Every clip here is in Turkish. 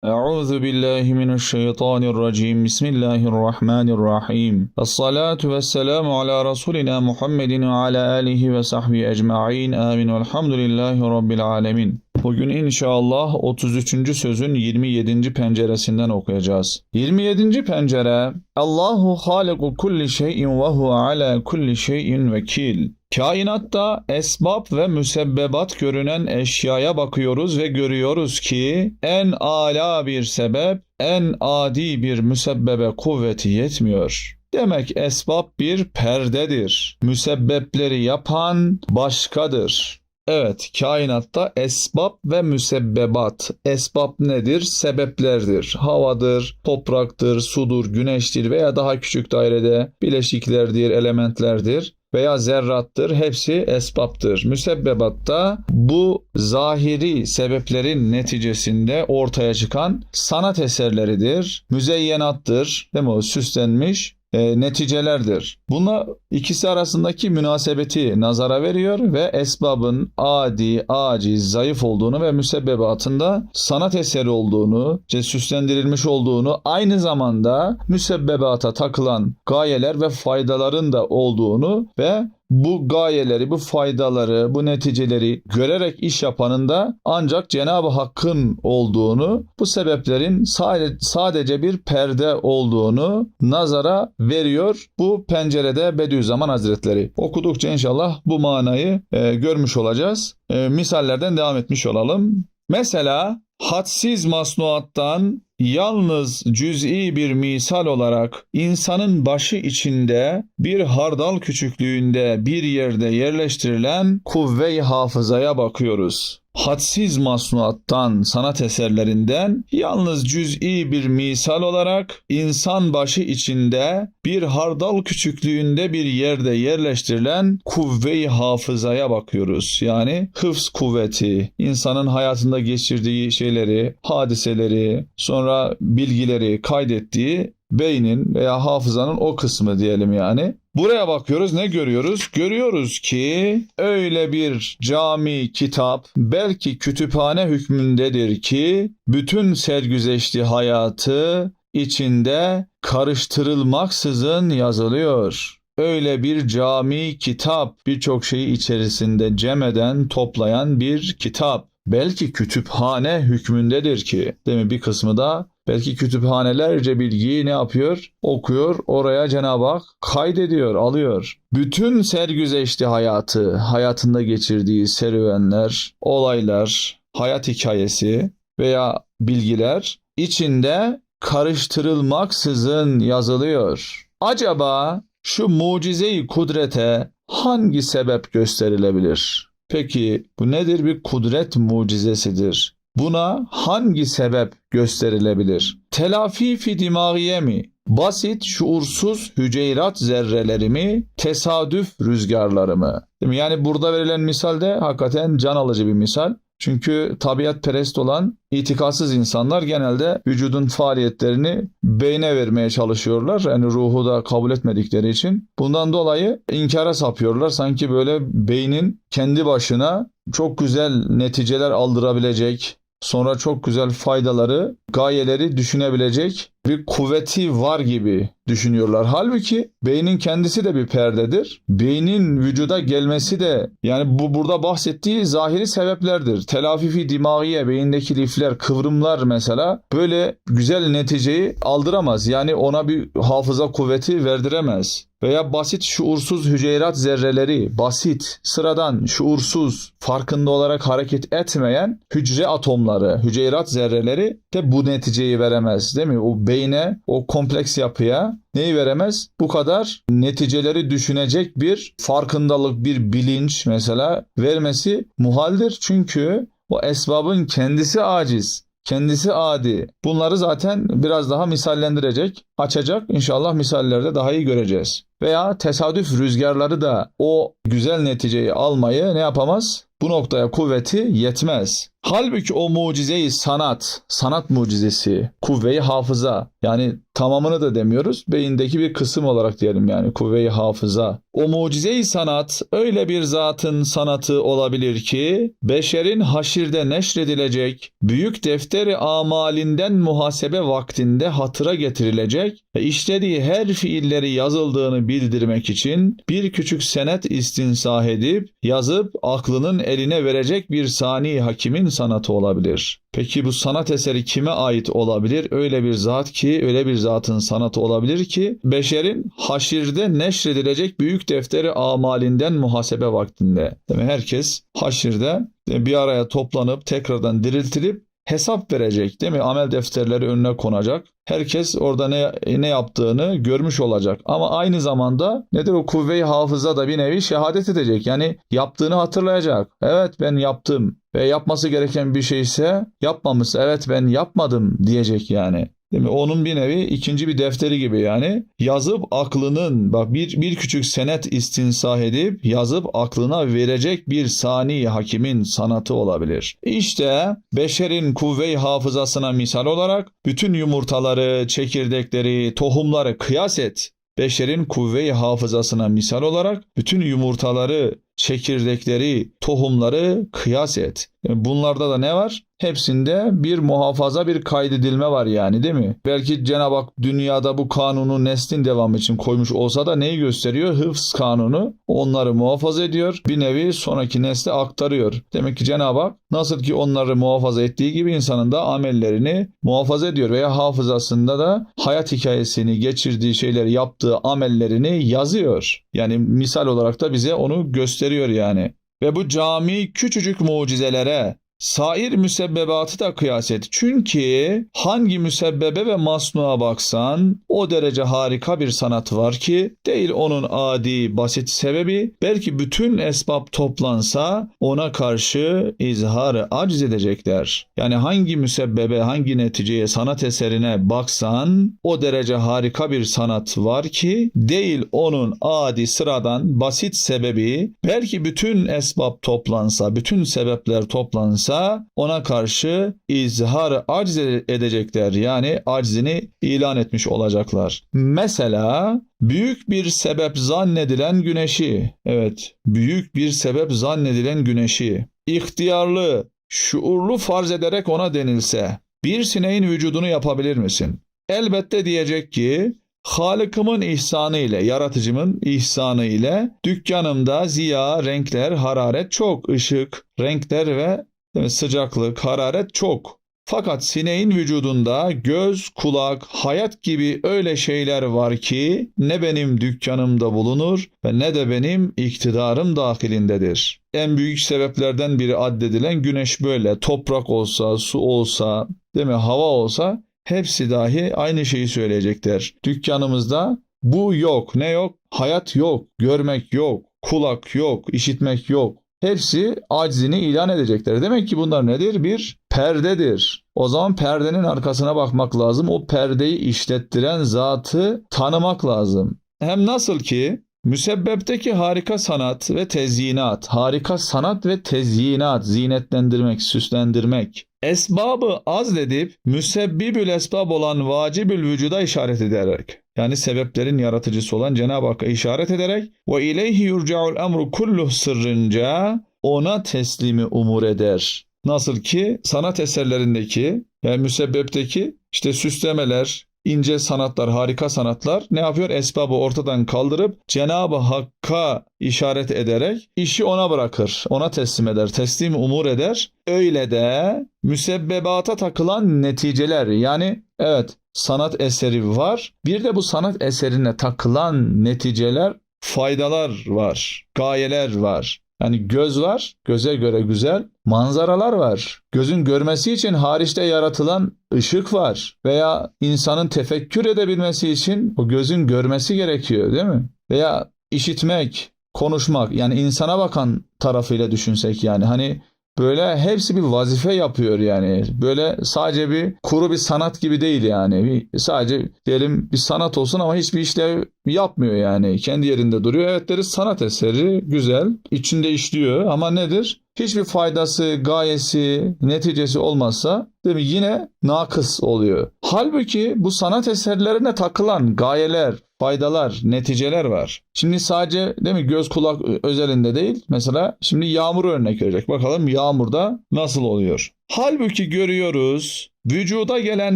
أعوذ بالله من الشيطان الرجيم بسم الله الرحمن الرحيم الصلاة والسلام على رسولنا محمد وعلى آله وصحبه أجمعين آمين والحمد لله رب العالمين Bugün inşallah 33. sözün 27. penceresinden okuyacağız. 27. pencere Allahu haliku kulli şeyin ve huve ala kulli şeyin vekil. Kainatta esbab ve müsebbebat görünen eşyaya bakıyoruz ve görüyoruz ki en ala bir sebep, en adi bir müsebbebe kuvveti yetmiyor. Demek esbab bir perdedir. Müsebbepleri yapan başkadır. Evet, kainatta esbab ve müsebbebat. Esbab nedir? Sebeplerdir. Havadır, topraktır, sudur, güneştir veya daha küçük dairede bileşiklerdir, elementlerdir veya zerrattır. Hepsi esbaptır. Müsebbebatta bu zahiri sebeplerin neticesinde ortaya çıkan sanat eserleridir. Müzeyyenattır. Değil mi? O süslenmiş e, neticelerdir. Buna ikisi arasındaki münasebeti nazara veriyor ve esbabın adi, aciz, zayıf olduğunu ve müsebbebatında sanat eseri olduğunu, süslendirilmiş olduğunu, aynı zamanda müsebbebata takılan gayeler ve faydaların da olduğunu ve bu gayeleri, bu faydaları, bu neticeleri görerek iş yapanın da ancak Cenab-ı Hakk'ın olduğunu, bu sebeplerin sade- sadece bir perde olduğunu nazara veriyor bu pencerede Bediüzzaman Hazretleri. Okudukça inşallah bu manayı e, görmüş olacağız. E, misallerden devam etmiş olalım. Mesela hadsiz masnuattan yalnız cüz'i bir misal olarak insanın başı içinde bir hardal küçüklüğünde bir yerde yerleştirilen kuvve-i hafızaya bakıyoruz. Hadsiz masnuattan, sanat eserlerinden yalnız cüz'i bir misal olarak insan başı içinde bir hardal küçüklüğünde bir yerde yerleştirilen kuvve-i hafızaya bakıyoruz. Yani hıfz kuvveti, insanın hayatında geçirdiği şeyleri, hadiseleri, sonra bilgileri kaydettiği beynin veya hafızanın o kısmı diyelim yani. Buraya bakıyoruz ne görüyoruz? Görüyoruz ki öyle bir cami kitap belki kütüphane hükmündedir ki bütün sergüzeşti hayatı içinde karıştırılmaksızın yazılıyor. Öyle bir cami kitap birçok şeyi içerisinde cem eden, toplayan bir kitap. Belki kütüphane hükmündedir ki, değil mi? Bir kısmı da belki kütüphanelerce bilgiyi ne yapıyor? Okuyor, oraya Cenab-ı Hak kaydediyor, alıyor. Bütün sergüzeşti hayatı, hayatında geçirdiği serüvenler, olaylar, hayat hikayesi veya bilgiler içinde karıştırılmaksızın yazılıyor. Acaba şu mucizeyi kudrete hangi sebep gösterilebilir? Peki bu nedir? Bir kudret mucizesidir. Buna hangi sebep gösterilebilir? Telafi fi dimagiye mi? Basit, şuursuz hüceyrat zerreleri mi? Tesadüf rüzgarları mı? Yani burada verilen misal de hakikaten can alıcı bir misal. Çünkü tabiat perest olan itikatsız insanlar genelde vücudun faaliyetlerini beyne vermeye çalışıyorlar. Yani ruhu da kabul etmedikleri için. Bundan dolayı inkara sapıyorlar. Sanki böyle beynin kendi başına çok güzel neticeler aldırabilecek, sonra çok güzel faydaları, gayeleri düşünebilecek bir kuvveti var gibi düşünüyorlar. Halbuki beynin kendisi de bir perdedir. Beynin vücuda gelmesi de yani bu burada bahsettiği zahiri sebeplerdir. Telafifi dimagiye beyindeki lifler, kıvrımlar mesela böyle güzel neticeyi aldıramaz. Yani ona bir hafıza kuvveti verdiremez veya basit şuursuz hüceyrat zerreleri, basit, sıradan, şuursuz, farkında olarak hareket etmeyen hücre atomları, hüceyrat zerreleri de bu neticeyi veremez değil mi? O beyne, o kompleks yapıya neyi veremez? Bu kadar neticeleri düşünecek bir farkındalık, bir bilinç mesela vermesi muhaldir. Çünkü o esbabın kendisi aciz. Kendisi adi. Bunları zaten biraz daha misallendirecek, açacak. İnşallah misallerde daha iyi göreceğiz. Veya tesadüf rüzgarları da o güzel neticeyi almayı ne yapamaz? Bu noktaya kuvveti yetmez. Halbuki o mucizeyi sanat, sanat mucizesi, kuvveyi hafıza yani tamamını da demiyoruz. Beyindeki bir kısım olarak diyelim yani kuvveyi hafıza. O mucizeyi sanat öyle bir zatın sanatı olabilir ki beşerin haşirde neşredilecek büyük defteri amalinden muhasebe vaktinde hatıra getirilecek ve işlediği her fiilleri yazıldığını bildirmek için bir küçük senet istinsah edip yazıp aklının eline verecek bir sani hakimin sanatı olabilir. Peki bu sanat eseri kime ait olabilir? Öyle bir zat ki, öyle bir zatın sanatı olabilir ki beşerin haşirde neşredilecek büyük defteri amalinden muhasebe vaktinde. Demek herkes haşirde bir araya toplanıp tekrardan diriltilip hesap verecek değil mi? Amel defterleri önüne konacak. Herkes orada ne ne yaptığını görmüş olacak. Ama aynı zamanda nedir o kuvve-i hafıza da bir nevi şehadet edecek. Yani yaptığını hatırlayacak. Evet ben yaptım ve yapması gereken bir şeyse yapmamışsa evet ben yapmadım diyecek yani. Değil mi? Onun bir nevi ikinci bir defteri gibi yani. Yazıp aklının bak bir, bir küçük senet istinsah edip yazıp aklına verecek bir sani hakimin sanatı olabilir. İşte beşerin kuvve-i hafızasına misal olarak bütün yumurtaları, çekirdekleri, tohumları kıyas et. Beşerin kuvve-i hafızasına misal olarak bütün yumurtaları, çekirdekleri, tohumları kıyas et. Yani bunlarda da ne var? Hepsinde bir muhafaza, bir kaydedilme var yani değil mi? Belki Cenab-ı Hak dünyada bu kanunu neslin devamı için koymuş olsa da neyi gösteriyor? Hıfz kanunu onları muhafaza ediyor. Bir nevi sonraki nesle aktarıyor. Demek ki Cenab-ı Hak nasıl ki onları muhafaza ettiği gibi insanın da amellerini muhafaza ediyor veya hafızasında da hayat hikayesini geçirdiği şeyleri yaptığı amellerini yazıyor. Yani misal olarak da bize onu gösteriyor yani. Ve bu cami küçücük mucizelere sair müsebbebatı da kıyas et. Çünkü hangi müsebbebe ve masnuğa baksan o derece harika bir sanat var ki değil onun adi basit sebebi belki bütün esbab toplansa ona karşı izhar aciz edecekler. Yani hangi müsebbebe hangi neticeye sanat eserine baksan o derece harika bir sanat var ki değil onun adi sıradan basit sebebi belki bütün esbab toplansa bütün sebepler toplansa ona karşı izhar aciz edecekler. Yani aczini ilan etmiş olacaklar. Mesela büyük bir sebep zannedilen güneşi, evet büyük bir sebep zannedilen güneşi, ihtiyarlı, şuurlu farz ederek ona denilse, bir sineğin vücudunu yapabilir misin? Elbette diyecek ki, Halıkımın ihsanı ile, yaratıcımın ihsanı ile dükkanımda ziya, renkler, hararet çok, ışık, renkler ve Değil mi? Sıcaklık, hararet çok. Fakat sineğin vücudunda göz, kulak, hayat gibi öyle şeyler var ki ne benim dükkanımda bulunur ve ne de benim iktidarım dahilindedir. En büyük sebeplerden biri addedilen güneş böyle. Toprak olsa, su olsa, değil mi? Hava olsa hepsi dahi aynı şeyi söyleyecekler. Dükkanımızda bu yok. Ne yok? Hayat yok. Görmek yok. Kulak yok. işitmek yok. Hepsi aczini ilan edecekler. Demek ki bunlar nedir? Bir perdedir. O zaman perdenin arkasına bakmak lazım. O perdeyi işlettiren zatı tanımak lazım. Hem nasıl ki müsebbepteki harika sanat ve tezyinat, harika sanat ve tezyinat, zinetlendirmek, süslendirmek, esbabı azledip müsebbibül esbab olan vacibül vücuda işaret ederek yani sebeplerin yaratıcısı olan Cenab-ı Hakk'a işaret ederek ve ileyhi yurca'ul emru kulluh sırrınca ona teslimi umur eder. Nasıl ki sanat eserlerindeki yani müsebbepteki işte süslemeler, ince sanatlar, harika sanatlar ne yapıyor? Esbabı ortadan kaldırıp Cenab-ı Hakk'a işaret ederek işi ona bırakır. Ona teslim eder. Teslim umur eder. Öyle de müsebbebata takılan neticeler yani evet sanat eseri var. Bir de bu sanat eserine takılan neticeler, faydalar var, gayeler var. Yani göz var, göze göre güzel. Manzaralar var. Gözün görmesi için hariçte yaratılan ışık var. Veya insanın tefekkür edebilmesi için o gözün görmesi gerekiyor değil mi? Veya işitmek, konuşmak yani insana bakan tarafıyla düşünsek yani hani Böyle hepsi bir vazife yapıyor yani. Böyle sadece bir kuru bir sanat gibi değil yani. Bir, sadece diyelim bir sanat olsun ama hiçbir işlev yapmıyor yani. Kendi yerinde duruyor. Evet deriz sanat eseri güzel. içinde işliyor ama nedir? Hiçbir faydası, gayesi, neticesi olmazsa değil mi? yine nakıs oluyor. Halbuki bu sanat eserlerine takılan gayeler, faydalar, neticeler var. Şimdi sadece değil mi göz kulak özelinde değil. Mesela şimdi yağmur örnek verecek. Bakalım yağmurda nasıl oluyor? Halbuki görüyoruz vücuda gelen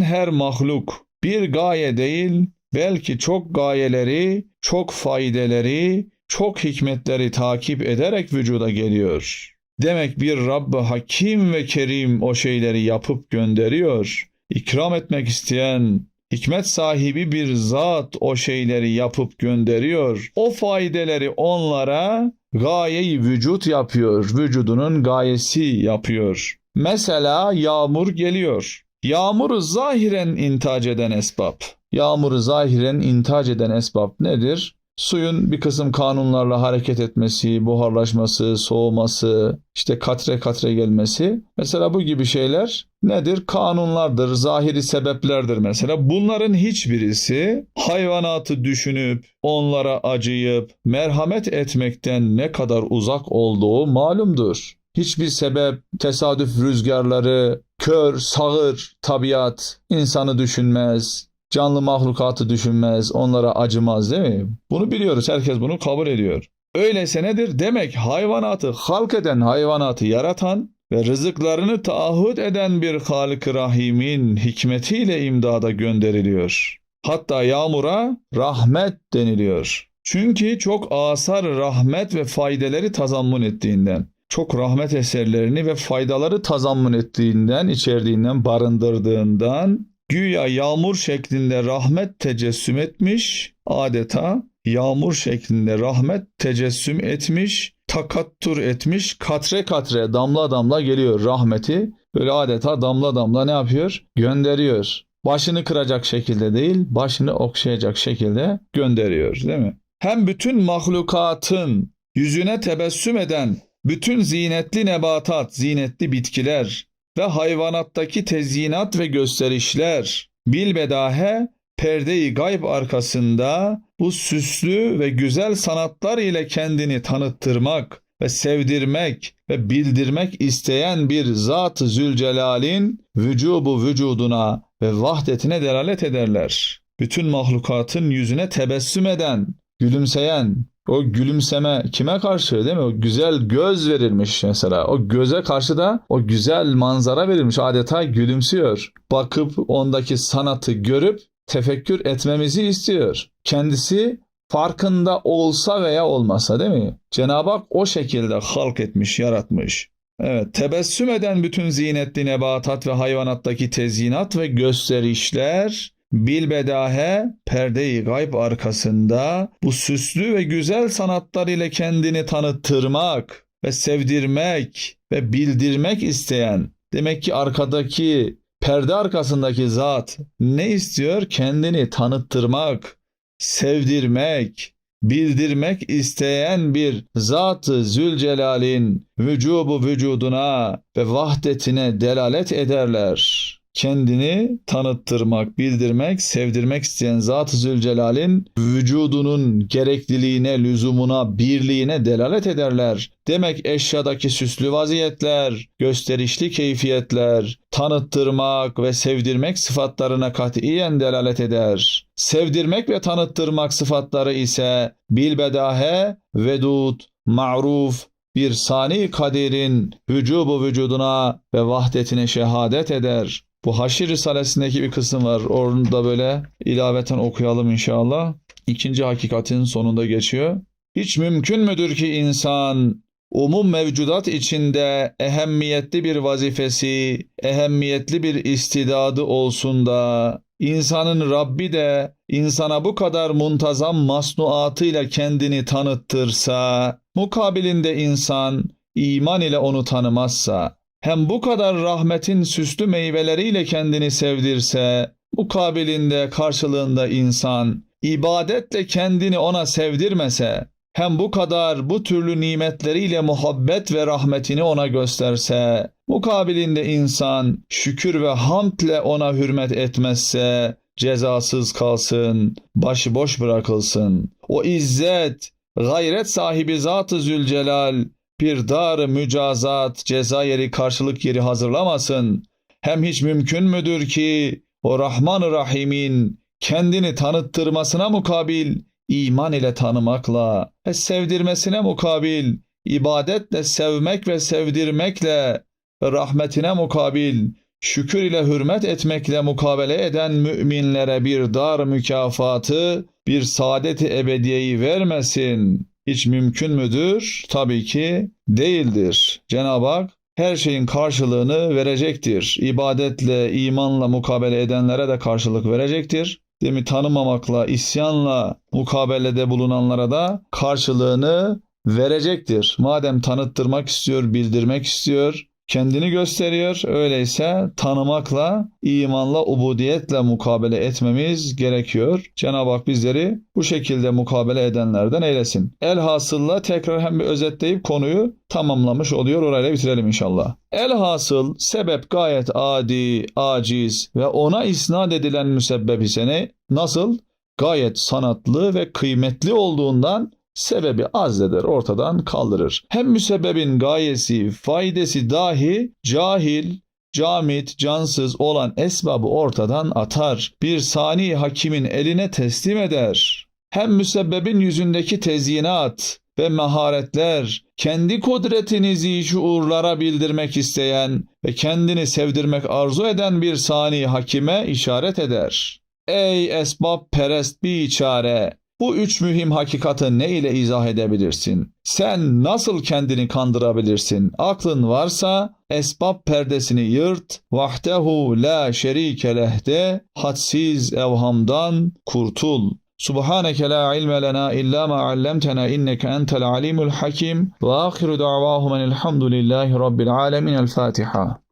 her mahluk bir gaye değil belki çok gayeleri, çok faydeleri, çok hikmetleri takip ederek vücuda geliyor. Demek bir Rabb Hakim ve Kerim o şeyleri yapıp gönderiyor. İkram etmek isteyen, hikmet sahibi bir zat o şeyleri yapıp gönderiyor. O faydeleri onlara gayeyi vücut yapıyor. Vücudunun gayesi yapıyor. Mesela yağmur geliyor. Yağmuru zahiren intac eden esbab. Yağmuru zahiren intac eden esbab nedir? Suyun bir kısım kanunlarla hareket etmesi, buharlaşması, soğuması, işte katre katre gelmesi. Mesela bu gibi şeyler nedir? Kanunlardır, zahiri sebeplerdir mesela. Bunların hiçbirisi hayvanatı düşünüp, onlara acıyıp, merhamet etmekten ne kadar uzak olduğu malumdur. Hiçbir sebep, tesadüf rüzgarları, kör, sağır tabiat insanı düşünmez, canlı mahlukatı düşünmez, onlara acımaz değil mi? Bunu biliyoruz, herkes bunu kabul ediyor. Öyleyse nedir? Demek hayvanatı halk eden, hayvanatı yaratan ve rızıklarını taahhüt eden bir Halik-i Rahim'in hikmetiyle imdada gönderiliyor. Hatta yağmura rahmet deniliyor. Çünkü çok asar rahmet ve faydeleri tazammun ettiğinden çok rahmet eserlerini ve faydaları tazammun ettiğinden, içerdiğinden, barındırdığından güya yağmur şeklinde rahmet tecessüm etmiş, adeta yağmur şeklinde rahmet tecessüm etmiş, takattur etmiş, katre katre, damla damla geliyor rahmeti. Böyle adeta damla damla ne yapıyor? Gönderiyor. Başını kıracak şekilde değil, başını okşayacak şekilde gönderiyor değil mi? Hem bütün mahlukatın yüzüne tebessüm eden bütün zinetli nebatat, zinetli bitkiler ve hayvanattaki tezyinat ve gösterişler bilbedahe perdeyi gayb arkasında bu süslü ve güzel sanatlar ile kendini tanıttırmak ve sevdirmek ve bildirmek isteyen bir Zat-ı Zülcelal'in vücubu vücuduna ve vahdetine delalet ederler. Bütün mahlukatın yüzüne tebessüm eden, gülümseyen, o gülümseme kime karşı değil mi? O güzel göz verilmiş mesela. O göze karşı da o güzel manzara verilmiş. Adeta gülümsüyor. Bakıp ondaki sanatı görüp tefekkür etmemizi istiyor. Kendisi farkında olsa veya olmasa değil mi? Cenab-ı Hak o şekilde halk etmiş, yaratmış. Evet, tebessüm eden bütün zinetli nebatat ve hayvanattaki tezyinat ve gösterişler bilbedahe perde-i gayb arkasında bu süslü ve güzel sanatlar ile kendini tanıttırmak ve sevdirmek ve bildirmek isteyen demek ki arkadaki perde arkasındaki zat ne istiyor? Kendini tanıttırmak, sevdirmek, bildirmek isteyen bir Zat-ı Zülcelal'in vücubu vücuduna ve vahdetine delalet ederler kendini tanıttırmak, bildirmek, sevdirmek isteyen Zat-ı Zülcelal'in vücudunun gerekliliğine, lüzumuna, birliğine delalet ederler. Demek eşyadaki süslü vaziyetler, gösterişli keyfiyetler, tanıttırmak ve sevdirmek sıfatlarına katiyen delalet eder. Sevdirmek ve tanıttırmak sıfatları ise bilbedahe, vedud, ma'ruf, bir sani kaderin vücubu vücuduna ve vahdetine şehadet eder. Bu Haşir Risalesindeki bir kısım var. Orada böyle ilaveten okuyalım inşallah. İkinci hakikatin sonunda geçiyor. Hiç mümkün müdür ki insan umum mevcudat içinde ehemmiyetli bir vazifesi, ehemmiyetli bir istidadı olsun da insanın Rabbi de insana bu kadar muntazam masnuatıyla kendini tanıttırsa, mukabilinde insan iman ile onu tanımazsa, hem bu kadar rahmetin süslü meyveleriyle kendini sevdirse, mukabilinde karşılığında insan, ibadetle kendini ona sevdirmese, hem bu kadar bu türlü nimetleriyle muhabbet ve rahmetini ona gösterse, mukabilinde insan şükür ve hamdle ona hürmet etmezse, cezasız kalsın, başıboş bırakılsın. O izzet, gayret sahibi Zat-ı Zülcelal bir dar mücazat, ceza yeri, karşılık yeri hazırlamasın. Hem hiç mümkün müdür ki o Rahman-ı Rahim'in kendini tanıttırmasına mukabil iman ile tanımakla ve sevdirmesine mukabil ibadetle sevmek ve sevdirmekle ve rahmetine mukabil şükür ile hürmet etmekle mukabele eden müminlere bir dar mükafatı, bir saadeti ebediyeyi vermesin. Hiç mümkün müdür? Tabii ki değildir. Cenab-ı Hak her şeyin karşılığını verecektir. İbadetle, imanla mukabele edenlere de karşılık verecektir. Değil mi? Tanımamakla, isyanla mukabelede bulunanlara da karşılığını verecektir. Madem tanıttırmak istiyor, bildirmek istiyor, kendini gösteriyor. Öyleyse tanımakla, imanla, ubudiyetle mukabele etmemiz gerekiyor. Cenab-ı Hak bizleri bu şekilde mukabele edenlerden eylesin. Elhasılla tekrar hem bir özetleyip konuyu tamamlamış oluyor. Orayla bitirelim inşallah. Elhasıl sebep gayet adi, aciz ve ona isnat edilen müsebbep ise ne? Nasıl? Gayet sanatlı ve kıymetli olduğundan sebebi azleder, ortadan kaldırır. Hem müsebbebin gayesi, faydası dahi cahil, camit, cansız olan esbabı ortadan atar. Bir sani hakimin eline teslim eder. Hem müsebbebin yüzündeki tezyinat ve maharetler, kendi kudretinizi şuurlara bildirmek isteyen ve kendini sevdirmek arzu eden bir sani hakime işaret eder. Ey esbab perest biçare! Bu üç mühim hakikati ne ile izah edebilirsin? Sen nasıl kendini kandırabilirsin? Aklın varsa esbab perdesini yırt, vahdehu la şerike lehde, hadsiz evhamdan kurtul. Subhaneke la ilme lena illa ma allamtena inneke entel alimul hakim ve ahiru da'vahum enilhamdülillahi rabbil alemin el Fatiha.